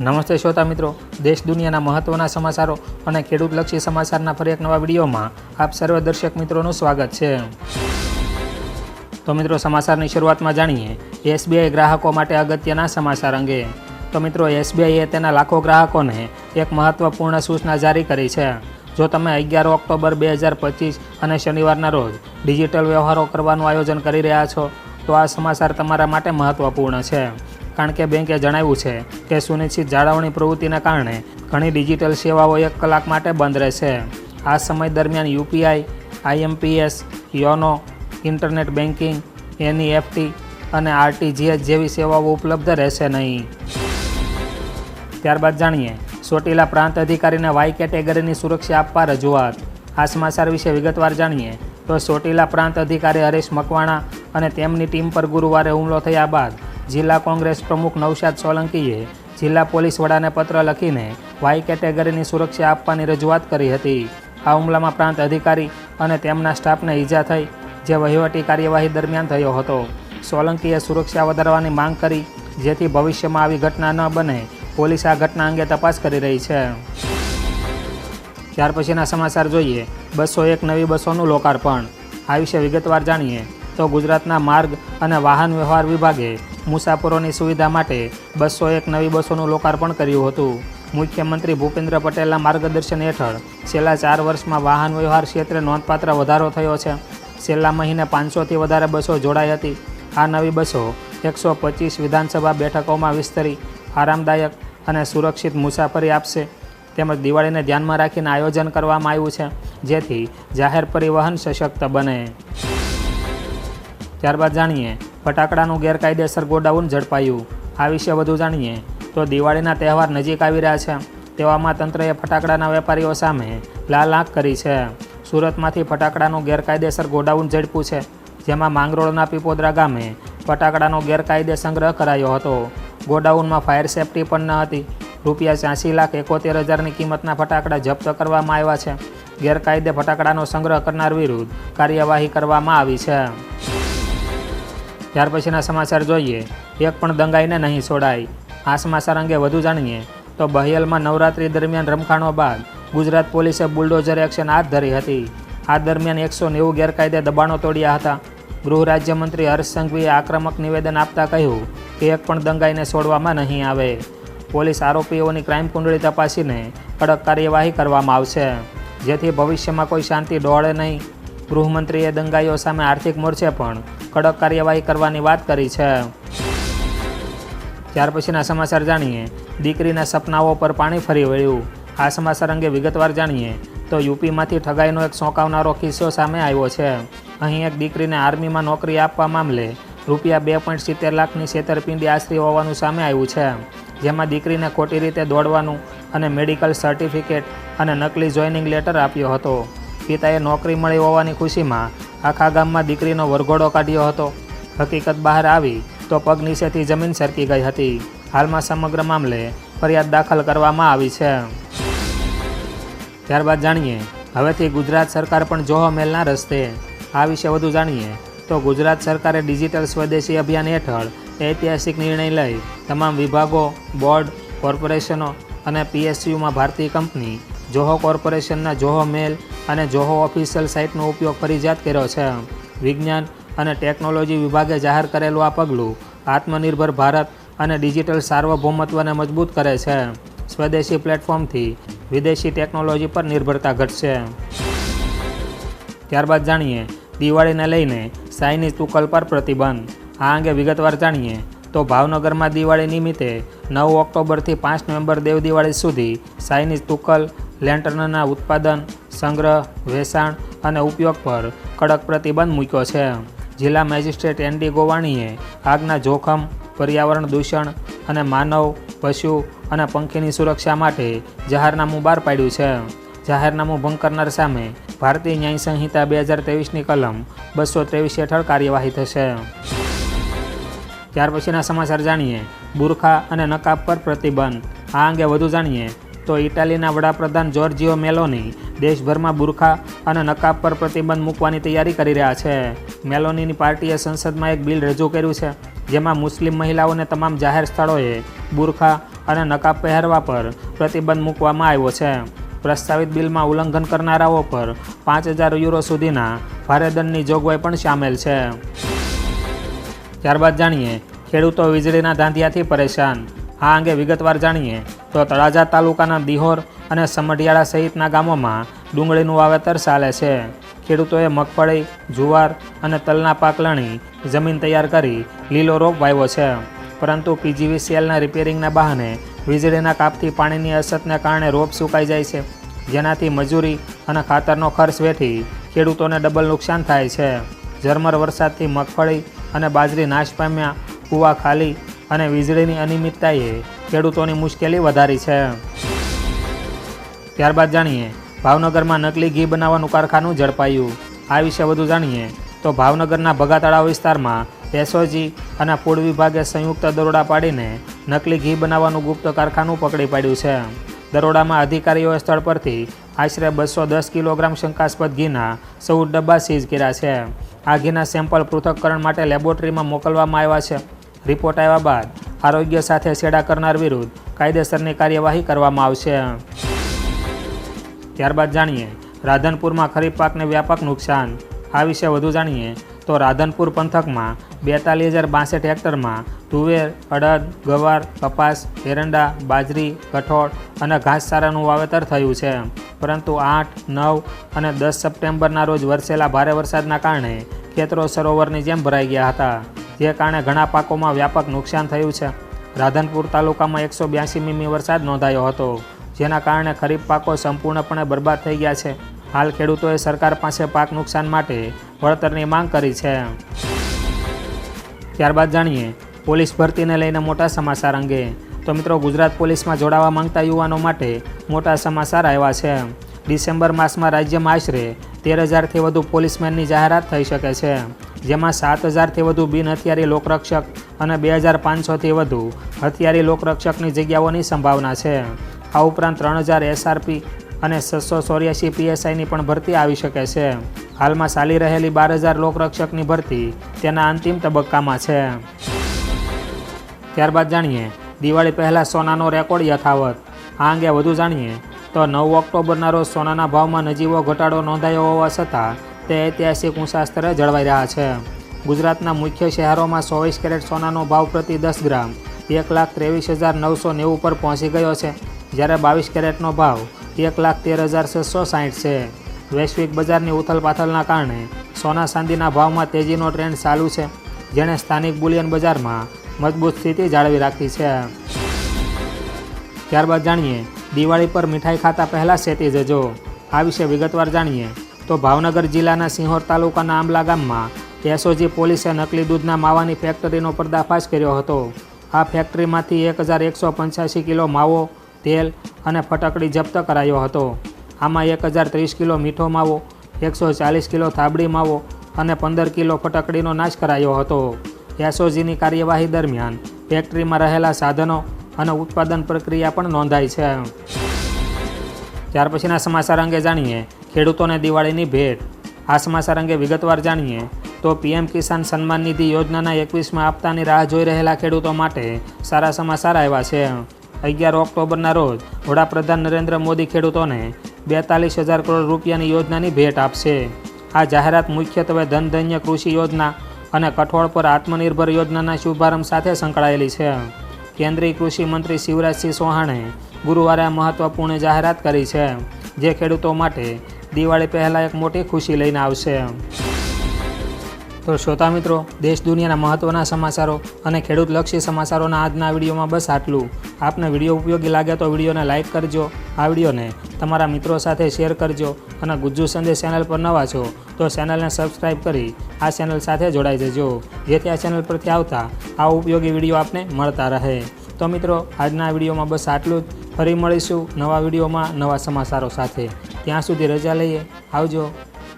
નમસ્તે શ્રોતા મિત્રો. દેશ દુનિયાના મહત્ત્વના સમાચારો અને ખેડૂતલક્ષી સમાચારના ફરી એક નવા વિડીયોમાં આપ સર્વ દર્શક મિત્રોનું સ્વાગત છે. તો મિત્રો, સમાચારની શરૂઆતમાં જાણીએ એસબીઆઈ ગ્રાહકો માટે અગત્યના સમાચાર અંગે. તો મિત્રો, એસબીઆઈએ તેના લાખો ગ્રાહકોને એક મહત્ત્વપૂર્ણ સૂચના જારી કરી છે. જો તમે અગિયાર ઓક્ટોબર બે હજાર પચીસ અને શનિવારના રોજ ડિજિટલ વ્યવહારો કરવાનું આયોજન કરી રહ્યા છો, તો આ સમાચાર તમારા માટે મહત્ત્વપૂર્ણ છે. કારણ કે બેંકે જણાવ્યું છે કે સુનિશ્ચિત જાળવણી પ્રવૃત્તિના કારણે ઘણી ડિજિટલ સેવાઓ એક કલાક માટે બંધ રહેશે. આ સમય દરમિયાન UPI, IMPS, YONO, internet banking NEFT અને આરટીજીએસ જેવી સેવાઓ ઉપલબ્ધ રહેશે નહીં. ત્યારબાદ જાણીએ, ચોટીલા પ્રાંત અધિકારીને વાય કેટેગરીની સુરક્ષા આપવા રજૂઆત. આ સમાચાર વિશે વિગતવાર જાણીએ, તો ચોટીલા પ્રાંત અધિકારી હરીશ મકવાણા અને તેમની ટીમ પર ગુરુવારે હુમલો થયા બાદ જિલ્લા કોંગ્રેસ પ્રમુખ નૌશાદ સોલંકીએ જિલ્લા પોલીસ વડાને પત્ર લખીને વાય કેટેગરીની સુરક્ષા આપવાની રજૂઆત કરી હતી. આ હુમલામાં પ્રાંત અધિકારી અને તેમના સ્ટાફને ઈજા થઈ, જે વહીવટી કાર્યવાહી દરમિયાન થયો હતો. સોલંકીએ સુરક્ષા વધારવાની માંગ કરી, જેથી ભવિષ્યમાં આવી ઘટના ન બને. પોલીસ આ ઘટના અંગે તપાસ કરી રહી છે. ત્યાર પછીના સમાચાર જોઈએ. બસો એક નવી બસોનું લોકાર્પણ. આ વિશે વિગતવાર જાણીએ. તો ગુજરાતના માર્ગ અને વાહન વ્યવહાર વિભાગે મુસાફરોની સુવિધા માટે બસો એક નવી બસોનું લોકાર્પણ કર્યું હતું. મુખ્યમંત્રી ભૂપેન્દ્ર પટેલના માર્ગદર્શન હેઠળ છેલ્લા ચાર વર્ષમાં વાહન વ્યવહાર ક્ષેત્રે નોંધપાત્ર વધારો થયો છે. છેલ્લા મહિને પાંચસોથી વધારે બસો જોડાઈ હતી. આ નવી બસો એકસો પચીસ વિધાનસભા બેઠકોમાં વિસ્તરી, આરામદાયક અને સુરક્ષિત મુસાફરી આપશે. તેમજ દિવાળીને ધ્યાનમાં રાખીને આયોજન કરવામાં આવ્યું છે, જેથી જાહેર પરિવહન સશક્ત બને. ત્યારબાદ જાણીએ, ફટાકડાનું ગેરકાયદેસર ગોડાઉન ઝડપાયું. આ વિશે વધુ જાણીએ, તો દિવાળીના તહેવાર નજીક આવી રહ્યા છે. તેવામાં તંત્રએ ફટાકડાના વેપારીઓ સામે લાલ આંખ કરી છે. સુરતમાંથી ફટાકડાનું ગેરકાયદેસર ગોડાઉન ઝડપ્યું છે, જેમાં માંગરોળના પીપોદરા ગામે ફટાકડાનો ગેરકાયદે સંગ્રહ કરાયો હતો. ગોડાઉનમાં ફાયર સેફટી પણ ન હતી. રૂપિયા ત્યાંસી લાખ એકોતેર હજારની કિંમતના ફટાકડા જપ્ત કરવામાં આવ્યા છે. ગેરકાયદે ફટાકડાનો સંગ્રહ કરનાર વિરુદ્ધ કાર્યવાહી કરવામાં આવી છે. ત્યાર પછીના સમાચાર જોઈએ. એક પણ દંગાઈને નહીં છોડાય. આ સમાચાર અંગે વધુ જાણીએ તો બહેલમાં નવરાત્રી દરમિયાન રમખાણો બાદ ગુજરાત પોલીસે બુલડોઝર એક્શન હાથ ધરી હતી. આ દરમિયાન એકસો નેવું ગેરકાયદે દબાણો તોડ્યા હતા. ગૃહ રાજ્યમંત્રી હર્ષ સંઘવીએ આક્રમક નિવેદન આપતા કહ્યું કે એક પણ દંગાઈને છોડવામાં નહીં આવે. પોલીસ આરોપીઓની ક્રાઇમ કુંડળી તપાસીને કડક કાર્યવાહી કરવામાં આવશે. જેથી ભવિષ્યમાં કોઈ શાંતિ ડોળે નહીં. ગૃહમંત્રીએ દંગાઈઓ સામે આર્થિક મોરચે પણ કડક કાર્યવાહી કરવાની વાત કરી છે. ત્યાર પછીના સમાચાર જાણીએ. દીકરીના સપનાઓ પર પાણી ફરી વળ્યું. આ સમાચાર અંગે વિગતવાર જાણીએ તો યુપીમાંથી ઠગાઈનો એક સોંકાવનારો કિસ્સો સામે આવ્યો છે. અહીં એક દીકરીને આર્મીમાં નોકરી આપવા મામલે રૂપિયા બે પોઈન્ટ સિત્તેર લાખની છેતરપિંડી આશરી હોવાનું સામે આવ્યું છે. જેમાં દીકરીને ખોટી રીતે દોડવાનું અને મેડિકલ સર્ટિફિકેટ અને નકલી જોઈનિંગ લેટર આપ્યો હતો. પિતાએ નોકરી મળી હોવાની ખુશીમાં આખા ગામમાં દીકરીનો વરઘોડો કાઢ્યો હતો. હકીકત બહાર આવી તો પગ નીચેથી જમીન સરકી ગઈ હતી. હાલમાં સમગ્ર મામલે ફરિયાદ દાખલ કરવામાં આવી છે. ત્યારબાદ જાણીએ, હવેથી ગુજરાત સરકાર પણ જોહો મેલના રસ્તે. આ વિશે વધુ જાણીએ, તો ગુજરાત સરકારે ડિજિટલ સ્વદેશી અભિયાન હેઠળ ઐતિહાસિક નિર્ણય લઈ તમામ વિભાગો, બોર્ડ, કોર્પોરેશનો અને પીએસયુમાં ભારતીય કંપની જોહો કોર્પોરેશનના જોહો મેલ અને જોહો ઓફિશિયલ સાઇટનો ઉપયોગ ફરજિયાત કર્યો છે. વિજ્ઞાન અને ટેકનોલોજી વિભાગે જાહેર કરેલું આ પગલું આત્મનિર્ભર ભારત અને ડિજિટલ સાર્વભૌમત્વને મજબૂત કરે છે. સ્વદેશી પ્લેટફોર્મથી વિદેશી ટેકનોલોજી પર નિર્ભરતા ઘટશે. ત્યારબાદ જાણીએ, દિવાળીને લઈને સાઈની તુકલ પર પ્રતિબંધ. આ અંગે વિગતવાર જાણીએ, તો ભાવનગરમાં દિવાળી નિમિત્તે નવ ઓક્ટોબરથી પાંચ નવેમ્બર દેવ દિવાળી સુધી સાઈનીઝ તુકલ લેન્ટર્નના ઉત્પાદન, સંગ્રહ, વેચાણ અને ઉપયોગ પર કડક પ્રતિબંધ મૂક્યો છે. જિલ્લા મેજિસ્ટ્રેટ એન ડી ગોવાણીએ આગના જોખમ, પર્યાવરણ દૂષણ અને માનવ, પશુ અને પંખીની સુરક્ષા માટે જાહેરનામું બહાર પાડ્યું છે. જાહેરનામું ભંગ કરનાર સામે ભારતીય ન્યાય સંહિતા બે હજાર ત્રેવીસની કલમ બસો ત્રેવીસ હેઠળ કાર્યવાહી થશે. ત્યાર પછીના સમાચાર જાણીએ. બુરખા અને નકાબ પર પ્રતિબંધ. આ અંગે વધુ જાણીએ. તો ઇટાલીના વડાપ્રધાન જોર્જિયો મેલોની દેશભરમાં બુરખા અને નકાબ પર પ્રતિબંધ મૂકવાની તૈયારી કરી રહ્યા છે. મેલોનીની પાર્ટીએ સંસદમાં એક બિલ રજૂ કર્યું છે, જેમાં મુસ્લિમ મહિલાઓને તમામ જાહેર સ્થળોએ બુરખા અને નકાબ પહેરવા પર પ્રતિબંધ મૂકવામાં આવ્યો છે. પ્રસ્તાવિત બિલમાં ઉલ્લંઘન કરનારાઓ પર પાંચ હજાર યુરો સુધીના ભારે દંડની જોગવાઈ પણ સામેલ છે. ત્યારબાદ જાણીએ, ખેડૂતો વીજળીના ધાંધિયાથી પરેશાન આ અંગે વિગતવાર જાણીએ તો તળાજા તાલુકાના દિહોર અને સમઢિયાળા સહિતના ગામોમાં ડુંગળીનું વાવેતર ચાલે છે. ખેડૂતોએ મગફળી, જુવાર અને તલના પાક લણી જમીન તૈયાર કરી લીલો રોપ વાવ્યો છે. પરંતુ પીજીવીસીએલના રિપેરિંગના બહાને વીજળીના કાપથી પાણીની અછતને કારણે રોપ સુકાઈ જાય છે. જેનાથી મજૂરી અને ખાતરનો ખર્ચ વેઠી ખેડૂતોને ડબલ નુકસાન થાય છે. ઝરમર વરસાદથી મગફળી અને બાજરી નાશ પામ્યા, કૂવા ખાલી અને વીજળીની અનિયમિતતાએ ખેડૂતોની મુશ્કેલી વધારી છે. ત્યારબાદ જાણીએ, ભાવનગરમાં નકલી ઘી બનાવવાનું કારખાનું ઝડપાયું. આ વિશે વધુ જાણીએ, તો ભાવનગરના ભગાતળાવ વિસ્તારમાં એસઓજી અને ફૂડ વિભાગે સંયુક્ત દરોડા પાડીને નકલી ઘી બનાવવાનું ગુપ્ત કારખાનું પકડી પાડ્યું છે. દરોડામાં અધિકારીઓએ સ્થળ પરથી આશરે બસો દસ કિલોગ્રામ શંકાસ્પદ ઘીના ચૌદ ડબ્બા સીઝ કર્યા છે. આ ઘીના સેમ્પલ પૃથક્કરણ માટે લેબોરેટરીમાં મોકલવામાં આવ્યા છે. રિપોર્ટ આવ્યા બાદ આરોગ્ય સાથે છેડા કરનાર વિરુદ્ધ કાયદેસરની કાર્યવાહી કરવામાં આવશે. ત્યારબાદ જાણીએ, રાધનપુરમાં ખરીફ પાકને વ્યાપક નુકસાન. આ વિશે વધુ જાણીએ તો રાધનપુર પંથકમાં બેતાલીસ હજાર બાસઠ હેક્ટરમાં તુવેર, અડદ, ગવાર, કપાસ, એરંડા, બાજરી, કઠોળ અને ઘાસચારાનું વાવેતર થયું છે. પરંતુ આઠ, નવ અને દસ સપ્ટેમ્બરના રોજ વરસેલા ભારે વરસાદના કારણે ખેતરો સરોવરની જેમ ભરાઈ ગયા હતા. જે કારણે ઘણા પાકોમાં વ્યાપક નુકસાન થયું છે. રાધનપુર તાલુકામાં એકસો બ્યાસી મીમી વરસાદ નોંધાયો હતો, જેના કારણે ખરીફ પાકો સંપૂર્ણપણે બરબાદ થઈ ગયા છે. હાલ ખેડૂતોએ સરકાર પાસે પાક નુકસાન માટે વળતરની માંગ કરી છે. ત્યારબાદ જાણીએ, પોલીસ ભરતીને લઈને મોટા સમાચાર અંગે. તો મિત્રો, ગુજરાત પોલીસમાં જોડાવા માંગતા યુવાનો માટે મોટા સમાચાર આવ્યા છે. ડિસેમ્બર માસમાં રાજ્યમાં આશરે તેર હજારથી વધુ પોલીસમેનની જાહેરાત થઈ શકે છે, જેમાં સાત હજારથી વધુ બિન હથિયારી લોકરક્ષક અને બે હજાર પાંચસોથી વધુ હથિયારી લોકરક્ષકની જગ્યાઓની સંભાવના છે. આ ઉપરાંત ત્રણ હજાર એસઆરપી અને છસો ચોર્યાસી પીએસઆઈની પણ ભરતી આવી શકે છે. હાલમાં ચાલી રહેલી બાર હજાર લોકરક્ષકની ભરતી તેના અંતિમ તબક્કામાં છે. ત્યારબાદ જાણીએ, દિવાળી પહેલાં સોનાનો રેકોર્ડ યથાવત. આ અંગે વધુ જાણીએ તો નવ ઓક્ટોબરના રોજ સોનાના ભાવમાં નજીવો ઘટાડો નોંધાયો હોવા છતાં તે ઐતિહાસિક ઊંચા સ્તરે જળવાઈ રહ્યા છે. ગુજરાતના મુખ્ય શહેરોમાં ચોવીસ કેરેટ સોનાનો ભાવ પ્રતિ દસ ગ્રામ એક લાખ ત્રેવીસ હજાર નવસો નેવું પર પહોંચી ગયો છે, જ્યારે બાવીસ કેરેટનો ભાવ એક લાખ તેર હજાર છસો સાહીઠ છે. વૈશ્વિક બજારની ઉથલપાથલના કારણે સોના ચાંદીના ભાવમાં તેજીનો ટ્રેન્ડ ચાલુ છે, જેણે સ્થાનિક બુલિયન બજારમાં મજબૂત સ્થિતિ જાળવી રાખી છે. ત્યારબાદ જાણીએ દિવાળી પર મીઠાઈ ખાતા પહેલાં સેતી જજો. આ વિશે વિગતવાર જાણીએ તો ભાવનગર જિલ્લાના સિંહોર તાલુકાના આંબલા ગામમાં એસઓજી પોલીસે નકલી દૂધના માવાની ફેક્ટરીનો પર્દાફાશ કર્યો હતો. આ ફેક્ટરીમાંથી એક હજાર એકસો પંચ્યાસી કિલો માવો, તેલ અને ફટકડી જપ્ત કરાયો હતો. આમાં એક હજાર ત્રીસ કિલો મીઠો માવો, એકસો ચાલીસ કિલો થાબડી માવો અને પંદર કિલો ફટકડીનો નાશ કરાયો હતો. એસઓજીની કાર્યવાહી દરમિયાન ફેક્ટરીમાં રહેલા સાધનો અને ઉત્પાદન પ્રક્રિયા પણ નોંધાઈ છે. ત્યાર પછીના સમાચાર અંગે જાણીએ ખેડૂતોને દિવાળીની ભેટ. આ સમાચાર અંગે વિગતવાર જાણીએ, તો પીએમ કિસાન સન્માન નિધિ યોજનાના એકવીસમાં આપતાની રાહ જોઈ રહેલા ખેડૂતો માટે સારા સમાચાર આવ્યા છે. અગિયાર ઓક્ટોબરના રોજ વડાપ્રધાન નરેન્દ્ર મોદી ખેડૂતોને બેતાલીસ હજાર કરોડ રૂપિયાની યોજનાની ભેટ આપશે. આ જાહેરાત મુખ્યત્વે ધનધન્ય કૃષિ યોજના અને કઠોળ પર આત્મનિર્ભર યોજનાના શુભારંભ સાથે સંકળાયેલી છે. કેન્દ્રીય કૃષિ મંત્રી શિવરાજસિંહ ચૌહાણે ગુરુવારે આ મહત્વપૂર્ણ જાહેરાત કરી છે. જે ખેડૂતો માટે દિવાળી પહેલાં એક મોટી ખુશી લઈને આવશે. તો શ્રોતા મિત્રો, દેશ દુનિયાના મહત્ત્વના સમાચારો અને ખેડૂતલક્ષી સમાચારોના આજના વિડીયોમાં બસ આટલું. આપને વીડિયો ઉપયોગી લાગે તો વિડીયોને લાઇક કરજો, આ વિડીયોને તમારા મિત્રો સાથે શેર કરજો અને ગુજ્જુ સંદેશ ચેનલ પર નવા છો તો ચેનલને સબસ્ક્રાઈબ કરી આ ચેનલ સાથે જોડાઈ જજો, જેથી આ ચેનલ પરથી આવતા આ ઉપયોગી વીડિયો આપને મળતા રહે. તો મિત્રો, આજના વિડીયોમાં બસ આટલું જ. ફરી મળીશું નવા વિડીયોમાં નવા સમાચારો સાથે. ત્યાં સુધી રજા લઈએ. આવજો.